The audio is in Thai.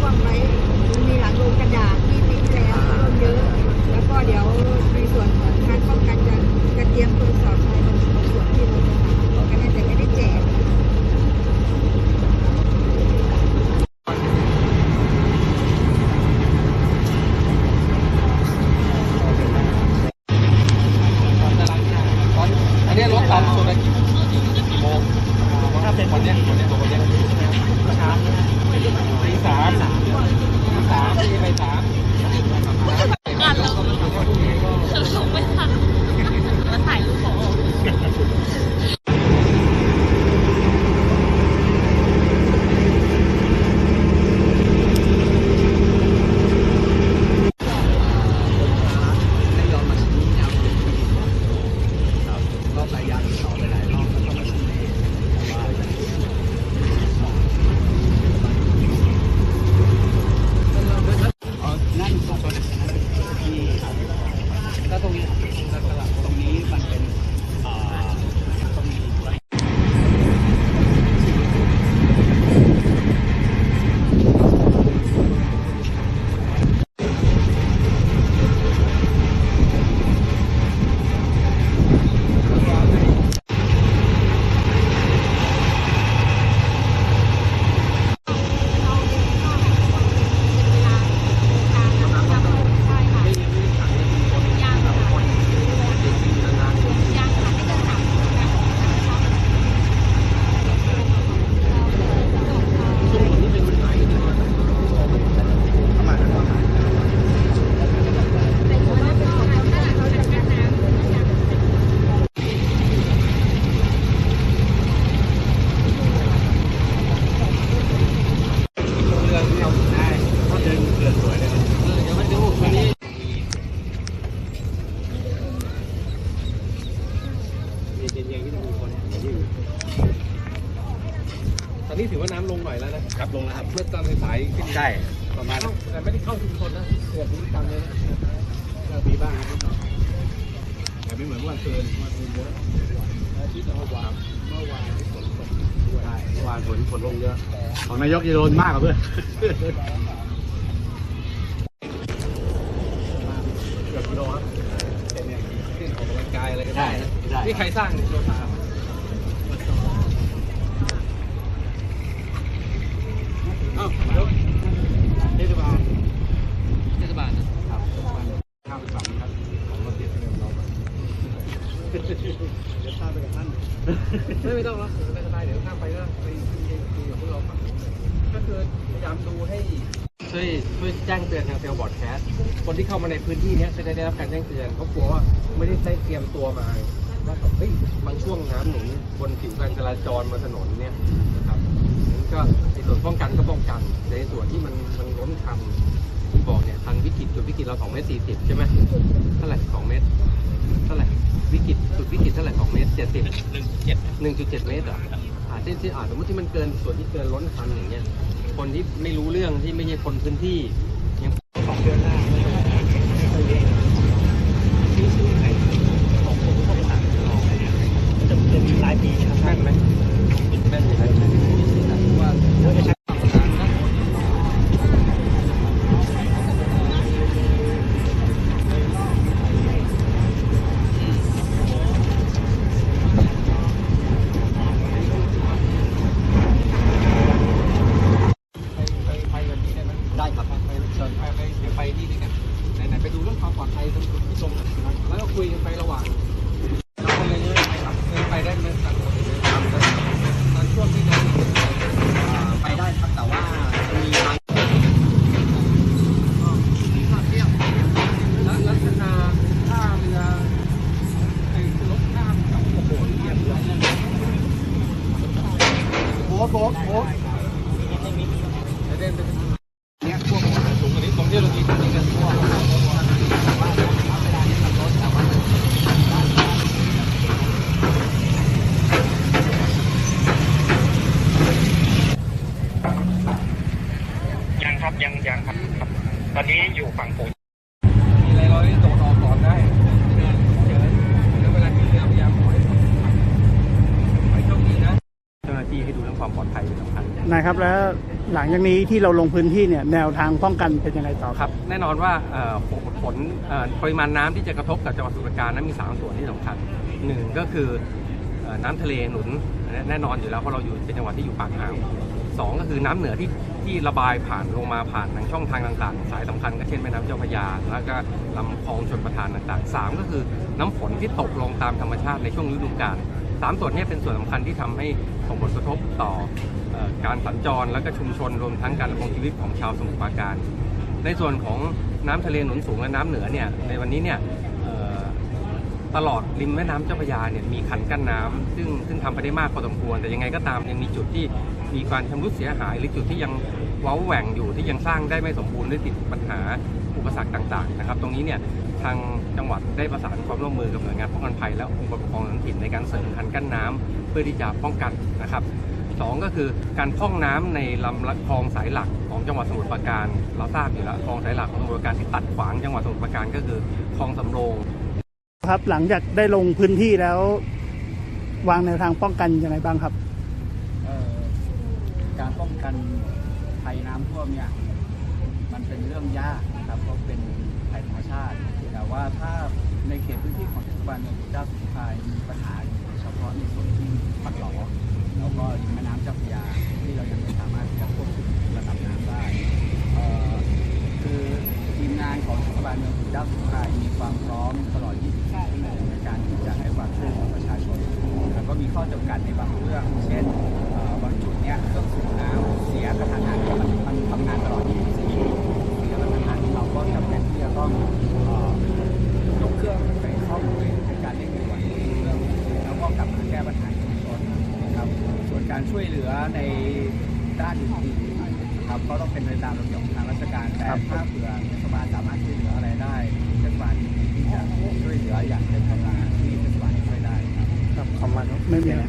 ท่วมไว้มีหลังโรงกระดาษที่ปีที่แล้วท่วมเยอะ แล้วก็เดี๋ยวในส่วนของการป้องกันจะจะเตรียมตัวสอบในบางส่วนที่เราจะทำกันแต่ไม่ได้แจกอันนี้รถต่ำสุดเลยกี่กี่โมง ถ้าเป็นวันเนี้ยวันเนี้ยตัววันเนี้ยเช้าตีสามตีสามตีไปสาม กันเราลงไม่ทันมาถ่ายรูปขอ ไม่ยอมมาชี้แนวครับรอบหลายอย่างต่อไปหลายรอบแล้วก็มาชี้อ๋อนั่นตัวตัวที่แล้ว ตรงนี้ตรงนี้มันเป็นอ่าตรงนี้ เรือที่เราได้ก็เดินเรือสวยเลยเออเดี๋ยวมาดูวันนี้มีเย็นๆที่มีคนยืน ตอนนี้ถือว่าน้ำลงหน่อยแล้วนะครับลงแล้วครับเมื่อตอนสายๆขึ้นใช่ประมาณแต่ไม่ได้เข้าชุมชนนะเกือบนี้ตามเลยนะก็มีบ้างนะแต่ไม่เหมือนเมื่อวันเกินวันเกินเยอะอาทิตย์เมื่อวานเมื่อวานที่ฝนตกด้วยใช่เมื่อวานฝนฝนลงเยอะ ของนายกจะโดนมากกว่าเพื่อนเกือบกิโลครับเป็นเนี่ยขึ้นออกกำลังกายอะไรก็ได้นะได้นี่ใครสร้างโยธาเอ้ายก เทศบาล เทศบาลนะครับ ข้ามฝั่งครับของเราเสียเงินเราเเดี๋ยวข้ามไปกับท่านไม่ไม่ต้องหรอกไม่เป็นไรเดี๋ยวข้ามไปก็ไปคุยกับพวกเราฝั่งนู้นก็คือพยายามดูให้ช่วยช่วยแจ้งเตือนทางเซลล์บอร์ดแคสต์คนที่เข้ามาในพื้นที่นี้จะได้ได้รับการแจ้งเตือนเขากลัวว่าไม่ได้ได้เตรียมตัวมาว่าแบบเฮ้ยบางช่วงน้ำหนุนบนผิวการจราจรบนถนนเนี่ยนะครับนั้นก็ในส่วนป้องกันก็ป้องกันในส่วนที่มันมันล้นคันที่บอกเนี่ยคันวิกฤตจุดวิกฤตเราสองเมตรสี่สิบใช่ไหมเท่าไหร่ หนึ่งเจ็ดหนึ่งจุดเจ็ดเมตรอะอาจจะที่อาจสมมติที่มันเกินส่วนที่เกินล้นคันอย่างเงี้ย คนที่ไม่รู้เรื่องที่ไม่ใช่คนพื้นที่ ได้ไหมได้ครับไปเชิญไปไปเดี๋ยวไปที่นี่กันไหนๆไปดูเรื่องความปลอดภัยตรงที่ตรงนะแล้วก็คุยกันไประหว่างเราคนเลยไปครับเดินไปได้ไหมตัดตอนช่วงที่นั้นไปได้ครับแต่ว่ามีบางแล้วลักษณะท่าเรือไอ้รถข้ามกับโอ้โหเยี่ยมเลยโบ๊ทโบ๊ทโบ๊ท เดินไปเนี่ยพวกสูงกว่านี้ตรงที่เรามีตรงนี้กันพวก ยังครับยังยังครับครับ ต อนนี้อยู่ฝั่งปูนมีอะไรเราได้โดดออกก่อนได้เดินเจอแล้วเวลาขึ้นเรือพยายามถอยไปโชคดีนะ เจ้าหน้าที่ให้ดูเรื่องความปลอดภัยภัยเป็นสำคัญ นะครับ แล้วหลังจากนี้ที่เราลงพื้นที่เนี่ยแนวทางป้องกันเป็นยังไงต่อคครับรับ แน่นอนว่าเอ่อผลผลเอ่อปริมาณน้ำที่จะกระทบกับจังหวัดสมุทรปราการนั้นมี 3 ส่วนที่สำคัญหนึ่งก็คือเอ่อน้ำทะเลหนุนแน่นอนอยู่แล้วเพราะเราอยู่เป็นจังหวัดที่อยู่ปากอ่าว สองก็คือน้ำเหนือที่ที่ระบายผ่านลงมาผ่านทางช่องทางต่างๆ สายสำคัญก็เช่นแม่น้ำเจ้าพระยา แล้วก็ลำคลองชนประทานต่างๆสามก็คือน้ำฝนที่ตกลงตามธรรมชาติในช่วงฤดูกาลสามส่วนนี้เป็นส่วนสำคัญที่ทำให้ส่งผลกระทบต่ออการสัญจรและก็ชุมชนรวมทั้งการดำรงชีวิตของชาวสมุทรปราการ ในส่วนของน้ำทะเลหนุนสูงและน้ำเหนือเนี่ยในวันนี้เนี่ยตลอดริมแม่น้ำเจ้าพระยาเนี่ยมีคันกั้นน้ำซึ่งซึ่งทำไปได้มากพอสมควร แต่ยังไงก็ตามยังมีจุดที่ มีการชำรุดเสียหายหรือจุดที่ยังเว้าแหว่งอยู่ที่ยังสร้างได้ไม่สมบูรณ์หรือติดปัญหาอุปสรรคต่างๆนะครับ ตรงนี้เนี่ยทางจังหวัดได้ประสานความร่วมมือกับหน่วยงานป้องกันภัยและองค์กรปกครองท้องถิ่นในการเสริมคันกั้นน้ำเพื่อที่จะป้องกันนะครับสองก็คือการพร่องน้ำในลำคลองสายหลักของจังหวัดสมุทรปราการ เราทราบอยู่แล้วคลองสายหลักของสมุทรปราการที่ตัดขวางจังหวัดสมุทรปราการก็คือคลองสำโรงครับหลังจากได้ลงพื้นที่แล้ว วางแนวทางป้องกันยังไงบ้างครับ การป้องกันภัยน้ำท่วมเนี่ยมันเป็นเรื่องยากนะครับเพราะเป็นภัยธรรมชาติ แต่ว่าถ้าในเขตพื้นที่ของเทศบาลเมืองเจ้าสุโขทัยมีปัญหาเฉพาะในส่วนที่ปักหลอแล้วก็ริมแม่น้ำเจ้าพระยาที่เรายังไม่สามารถจะควบคุมระดับน้ำได้คือทีมงานของเทศบาลเมืองเจ้าสุโขทัย ในด้านอื่นๆนะครับก็ต้องเป็นไปตามระเบียบของทางราชการแต่ถ้าเผื่อเทศบาลสามารถช่วยเหลืออะไรได้เทศบาลยินดีที่จะช่วยเหลืออย่างเต็มกำลังที่เทศบาลช่วยได้ครับครับขอบคุณครับไม่มีอะไร